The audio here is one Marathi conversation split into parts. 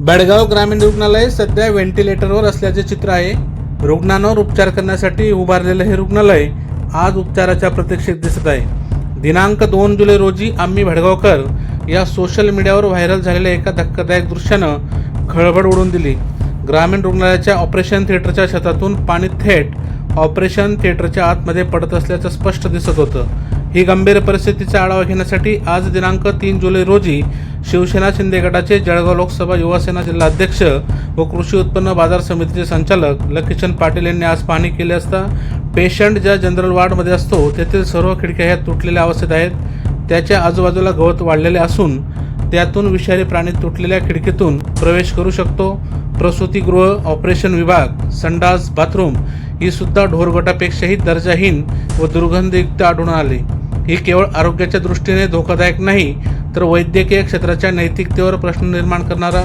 बेळगाव ग्रामीण रुग्णालय सध्या व्हेंटिलेटरवर असल्याचे चित्र आहे. रुग्णांवर उपचार करण्यासाठी उभारलेलं हे रुग्णालय आज उपचाराच्या प्रतीक्षेत दिसत आहे. दिनांक दोन जुलै रोजी आम्ही भडगावकर या सोशल मीडियावर व्हायरल झालेल्या एका धक्कादायक दृश्यानं खळबळ उडून दिली. ग्रामीण रुग्णालयाच्या ऑपरेशन थिएटरच्या छतातून पाणी थेट ऑपरेशन थिएटरच्या आतमध्ये पडत असल्याचं स्पष्ट दिसत होतं. ही गंभीर परिस्थितीचा आढावा घेण्यासाठी आज दिनांक तीन जुलै रोजी शिवसेना शिंदे गटाचे जळगाव लोकसभा युवासेना जिल्हाध्यक्ष व कृषी उत्पन्न बाजार समितीचे संचालक लकीचंद पाटील यांनी आज पाहणी केली असता पेशंट ज्या जनरल वार्डमध्ये असतो तेथील सर्व खिडक्या ह्या तुटलेल्या अवस्थेत आहेत. त्याच्या आजूबाजूला गवत वाढलेले असून त्यातून विषारी प्राणी तुटलेल्या खिडकीतून प्रवेश करू शकतो. प्रसूतीगृह ऑपरेशन विभाग संडास बाथरूम ही सुद्धा ढोरगटापेक्षाही दर्जाहीन व दुर्गंधयुक्त आढळून आली. ही केवळ आरोग्याच्या दृष्टीने धोकादायक नाही तर वैद्यकीय क्षेत्राच्या नैतिकतेवर प्रश्न निर्माण करणारा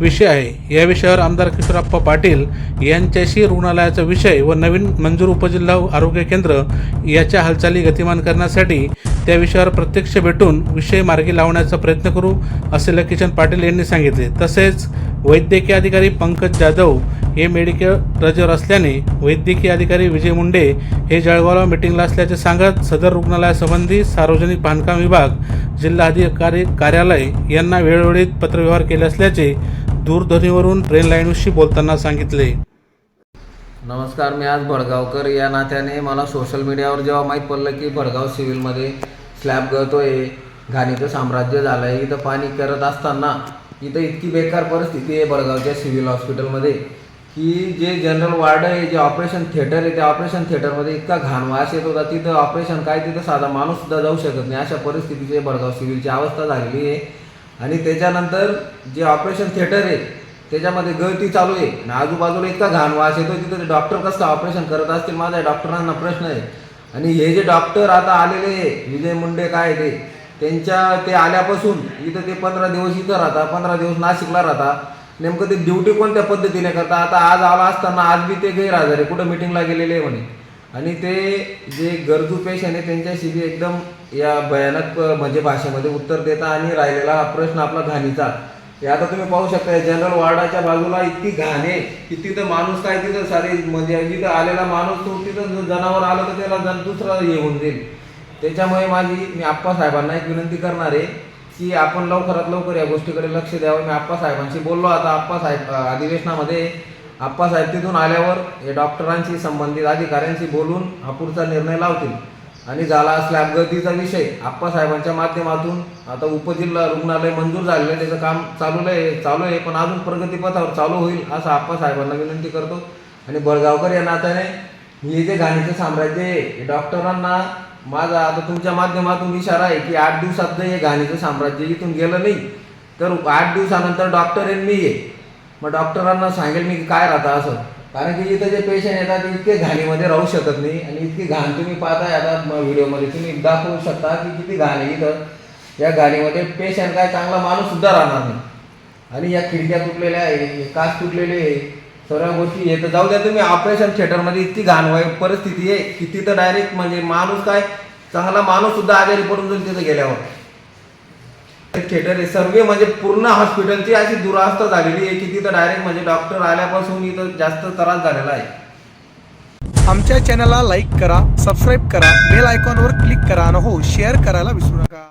विषय आहे. या विषयावर आमदार किशोरप्पा पाटील यांच्याशी रुग्णालयाचा विषय व नवीन मंजूर उपजिल्हा आरोग्य केंद्र याच्या हालचाली गतिमान करण्यासाठी त्या विषयावर प्रत्यक्ष भेटून विषय मार्गी लावण्याचा प्रयत्न करू असे लकीचंद पाटील यांनी सांगितले. तसेच वैद्यकीय अधिकारी पंकज जाधव हे मेडिकल रजेवर असल्याने वैद्यकीय अधिकारी विजय मुंडे हे जळगावला मिटिंगला असल्याचे सांगत सदर रुग्णालयासंबंधी सार्वजनिक बांधकाम विभाग जिल्हाधिकारी कार्यालय यांना वेळोवेळी पत्रव्यवहार केले असल्याचे दूरध्वनीवरून ट्रेन लाईनशी बोलताना सांगितले. नमस्कार मी आज भडगावकर. या नात्याने मला सोशल मीडियावर जेव्हा माहीत पडलं की भडगाव सिव्हिलमध्ये स्लॅब गळतोय घाणीचं साम्राज्य झालं आहे इथं पाणी करत असताना इथं इतकी बेकार परिस्थिती आहे बडगावच्या सिव्हिल हॉस्पिटलमध्ये की जे जनरल वार्ड आहे जे ऑपरेशन थिएटर आहे त्या ऑपरेशन थिएटरमध्ये इतका घाण वास येत होता तिथं ऑपरेशन काय तिथं साधा माणूस सुद्धा जाऊ शकत नाही. अशा परिस्थितीची बडगाव सिव्हिलची अवस्था झालेली आहे. आणि त्याच्यानंतर जे ऑपरेशन थिएटर आहे त्याच्यामध्ये गळती चालू आहे. आणि आजूबाजूला इतका घाण वास येतो तिथं डॉक्टर कसं ऑपरेशन करत असतील माझा डॉक्टरांना प्रश्न आहे. आणि हे जे डॉक्टर आता आलेले आहे, विजय मुंडे काय ते त्यांच्या ते आल्यापासून इथं ते पंधरा दिवस इथं राहता पंधरा दिवस नाशिकला राहता. नेमकं ते ड्युटी कोणत्या पद्धतीने करता? आता आज आला असताना आज बी ते गैरहजर आहे. कुठं मिटिंगला गेलेले आहे म्हणे. आणि ते जे गरजू पेशंट आहे त्यांच्याशी बी एकदम या भयानक म्हणजे भाषेमध्ये उत्तर देता आणि राहिलेला हा प्रश्न आपला घाणीचा. हे आता तुम्ही पाहू शकता जनरल वार्डाच्या बाजूला इतकी घाण आहे की तिथं माणूस काय तिथं सारे म्हणजे जिथं आलेला माणूस तो तिथं जनावर आलं तर त्याला जन दुसरा हे होऊन जाईल. त्याच्यामुळे माझी मी आप्पासाहेबांना एक विनंती करणार आहे की आपण लवकरात लवकर या गोष्टीकडे लक्ष द्यावं. मी आप्पासाहेबांशी बोललो. आता आप्पासाहेब अधिवेशनामध्ये आप्पासाहेब तिथून आल्यावर हे डॉक्टरांशी संबंधित अधिकाऱ्यांशी बोलून हा पुढचा निर्णय लावतील. आणि झाला स्लॅब गर्दीचा विषय. आप्पासाहेबांच्या माध्यमातून आता उपजिल्हा रुग्णालय मंजूर झालेलं आहे. त्याचं काम चालू आहे चालू आहे. पण अजून प्रगतीपथावर चालू होईल असं आप्पासाहेबांना विनंती करतो. आणि बळगावकर या नात्याने हे जे घाणीचं साम्राज्य आहे डॉक्टरांना माझा आता तुमच्या माध्यमातून इशारा आहे की आठ दिवसात जर हे घाणीचं साम्राज्य इथून गेलं नाही. तर आठ दिवसानंतर डॉक्टर येईन मी ये मग डॉक्टरांना सांगेल मी की काय राहता असं. कारण की इथं जे पेशंट येतात ते इतके घाणीमध्ये राहू शकत नाही आणि इतकी घाण तुम्ही पाहताय आता व्हिडिओमध्ये. तुम्ही दाखवू शकता की किती घाण आहे इथं. या घाणीमध्ये पेशंट काय चांगला माणूस सुद्धा राहणार नाही. आणि या खिडक्या तुटलेल्या आहे काच तुटलेले आहे. सर्व गोष्टी येतं जाऊ द्या तुम्ही. ऑपरेशन थिएटरमध्ये इतकी घाण वाई परिस्थिती आहे. की तिथं डायरेक्ट म्हणजे माणूस काय? चांगला माणूस सुद्धा आजारी पडून जाईल तिथं गेल्यावर. थिएटर आहे सर्व म्हणजे पूर्ण हॉस्पिटलची अशी दुरावस्था झालेली आहे की तिथं डायरेक्ट म्हणजे डॉक्टर आल्यापासून इथं जास्त त्रास झालेला आहे. आमच्या चॅनलला लाईक करा सबस्क्राईब करा बेल आयकॉनवर क्लिक करा आणि हो शेअर करायला विसरू नका.